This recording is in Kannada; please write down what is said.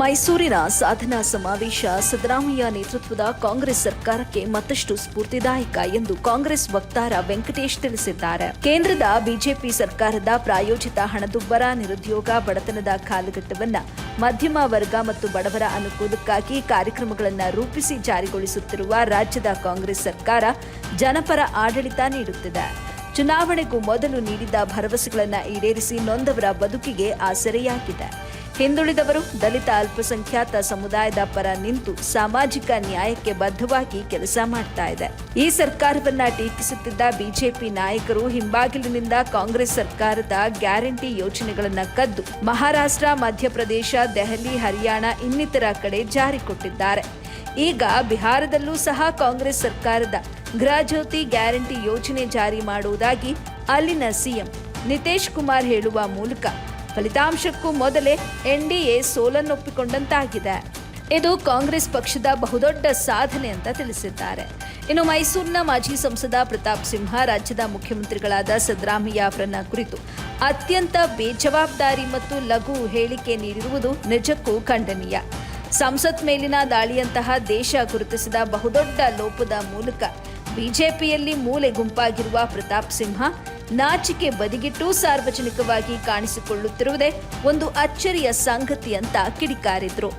ಮೈಸೂರಿನ ಸಾಧನಾ ಸಮಾವೇಶ ಸಿದ್ದರಾಮಯ್ಯ ನೇತೃತ್ವದ ಕಾಂಗ್ರೆಸ್ ಸರ್ಕಾರಕ್ಕೆ ಮತ್ತಷ್ಟು ಸ್ಫೂರ್ತಿದಾಯಕ ಎಂದು ಕಾಂಗ್ರೆಸ್ ವಕ್ತಾರ ವೆಂಕಟೇಶ್ ತಿಳಿಸಿದ್ದಾರೆ. ಕೇಂದ್ರದ ಬಿಜೆಪಿ ಸರ್ಕಾರದ ಪ್ರಾಯೋಜಿತ ಹಣದುಬ್ಬರ ನಿರುದ್ಯೋಗ ಬಡತನದ ಕಾಲಘಟ್ಟವನ್ನು ಮಧ್ಯಮ ವರ್ಗ ಮತ್ತು ಬಡವರ ಅನುಕೂಲಕ್ಕಾಗಿ ಕಾರ್ಯಕ್ರಮಗಳನ್ನು ರೂಪಿಸಿ ಜಾರಿಗೊಳಿಸುತ್ತಿರುವ ರಾಜ್ಯದ ಕಾಂಗ್ರೆಸ್ ಸರ್ಕಾರ ಜನಪರ ಆಡಳಿತ ನೀಡುತ್ತಿದೆ. ಚುನಾವಣೆಗೂ ಮೊದಲು ನೀಡಿದ ಭರವಸೆಗಳನ್ನು ಈಡೇರಿಸಿ ನೊಂದವರ ಬದುಕಿಗೆ ಆಸರೆಯಾಗಿದೆ. ಹಿಂದುಳಿದವರು ದಲಿತ ಅಲ್ಪಸಂಖ್ಯಾತ ಸಮುದಾಯದ ಪರ ನಿಂತು ಸಾಮಾಜಿಕ ನ್ಯಾಯಕ್ಕೆ ಬದ್ಧವಾಗಿ ಕೆಲಸ ಮಾಡ್ತಾ ಇದೆ. ಈ ಸರ್ಕಾರವನ್ನ ಟೀಕಿಸುತ್ತಿದ್ದ ಬಿಜೆಪಿ ನಾಯಕರು ಹಿಂಬಾಗಿಲಿನಿಂದ ಕಾಂಗ್ರೆಸ್ ಸರ್ಕಾರದ ಗ್ಯಾರಂಟಿ ಯೋಜನೆಗಳನ್ನ ಕದ್ದು ಮಹಾರಾಷ್ಟ್ರ, ಮಧ್ಯಪ್ರದೇಶ, ದೆಹಲಿ, ಹರಿಯಾಣ ಇನ್ನಿತರ ಕಡೆ ಜಾರಿ ಕೊಟ್ಟಿದ್ದಾರೆ. ಈಗ ಬಿಹಾರದಲ್ಲೂ ಸಹ ಕಾಂಗ್ರೆಸ್ ಸರ್ಕಾರದ ಗೃಹಜ್ಯೋತಿ ಗ್ಯಾರಂಟಿ ಯೋಜನೆ ಜಾರಿ ಮಾಡುವುದಾಗಿ ಅಲ್ಲಿನ ಸಿಎಂ ನಿತೇಶ್ ಕುಮಾರ್ ಹೇಳುವ ಮೂಲಕ ಫಲಿತಾಂಶಕ್ಕೂ ಮೊದಲೇ ಎನ್ಡಿಎ ಸೋಲನ್ನೊಪ್ಪಿಕೊಂಡಂತಾಗಿದೆ ಇದು ಕಾಂಗ್ರೆಸ್ ಪಕ್ಷದ ಬಹುದೊಡ್ಡ ಸಾಧನೆ ಅಂತ ತಿಳಿಸಿದ್ದಾರೆ. ಇನ್ನು ಮೈಸೂರಿನ ಮಾಜಿ ಸಂಸದ ಪ್ರತಾಪ್ ಸಿಂಹ, ರಾಜ್ಯದ ಮುಖ್ಯಮಂತ್ರಿಗಳಾದ ಸಿದ್ದರಾಮಯ್ಯ ಅವರನ್ನ ಕುರಿತು ಅತ್ಯಂತ ಬೇಜವಾಬ್ದಾರಿ ಮತ್ತು ಲಘು ಹೇಳಿಕೆ ನೀಡಿರುವುದು ನಿಜಕ್ಕೂ ಖಂಡನೀಯ. ಸಂಸತ್ ಮೇಲಿನ ದಾಳಿಯಂತಹ ದೇಶ ಗುರುತಿಸಿದ ಬಹುದೊಡ್ಡ ಲೋಪದ ಮೂಲಕ ಬಿಜೆಪಿಯಲ್ಲಿ ಮೂಲೆ ಗುಂಪಾಗಿರುವ ಪ್ರತಾಪ್ ಸಿಂಹ ನಾಚಿಕೆ ಬದಿಗಿಟ್ಟು ಸಾರ್ವಜನಿಕವಾಗಿ ಕಾಣಿಸಿಕೊಳ್ಳುತ್ತಿರುವುದೇ ಒಂದು ಅಚ್ಚರಿಯ ಸಂಗತಿ ಅಂತ ಕಿಡಿಕಾರಿದ್ರು.